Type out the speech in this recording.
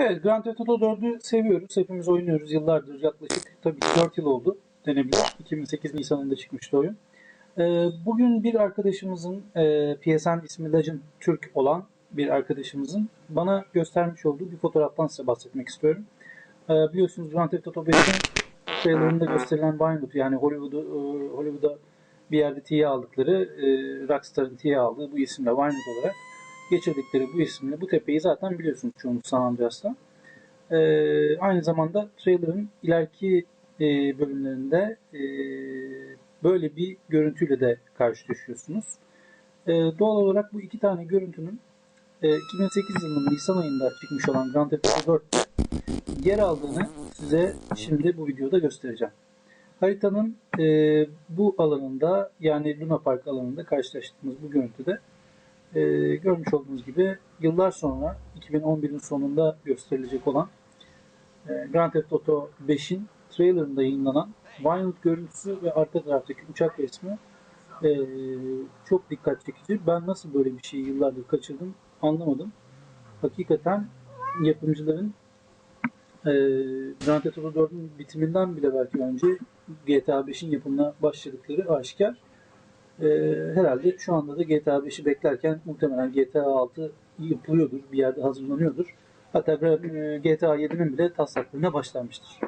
Evet, Grand Theft Auto 4'ü seviyoruz. Hepimiz oynuyoruz yıllardır. Yaklaşık tabii ki 4 yıl oldu denebilir. 2008 Nisan'ında çıkmıştı oyun. Ee, bugün bir arkadaşımızın, e, PSN ismi Legend Türk olan bir arkadaşımızın bana göstermiş olduğu bir fotoğraftan size bahsetmek istiyorum. Ee, biliyorsunuz Grand Theft Auto 5'in trailerında gösterilen Vinewood yani Hollywood'u, e, Hollywood'a bir yerde tiye aldıkları, e, Rockstar'ın tiye aldığı bu isimle Vinewood olarak geçirdikleri bu isimle bu tepeyi zaten biliyorsunuz çoğunuz San Andreas'ta. Ee, aynı zamanda trailer'ın ileriki e, bölümlerinde e, böyle bir görüntüyle de karşılaşıyorsunuz. E, doğal olarak bu iki tane görüntünün e, 2008 yılının Nisan ayında çıkmış olan Grand Theft Auto 4'te yer aldığını size şimdi bu videoda göstereceğim. Haritanın e, bu alanında yani Luna Park alanında karşılaştığımız bu görüntüde e, görmüş olduğunuz gibi yıllar sonra 2011'in sonunda gösterilecek olan e, Grand Theft Auto 5'in trailerında yayınlanan Vinewood görüntüsü ve arka taraftaki uçak resmi e, çok dikkat çekici. Ben nasıl böyle bir şeyi yıllardır kaçırdım anlamadım. Hakikaten yapımcıların e, Grand Theft Auto 4'ün bitiminden bile belki önce GTA 5'in yapımına başladıkları aşikar. E, herhalde şu anda da GTA 5'i beklerken muhtemelen GTA 6 yapılıyordur, bir yerde hazırlanıyordur. Hatta e, GTA 7'nin bile taslaklarına başlanmıştır.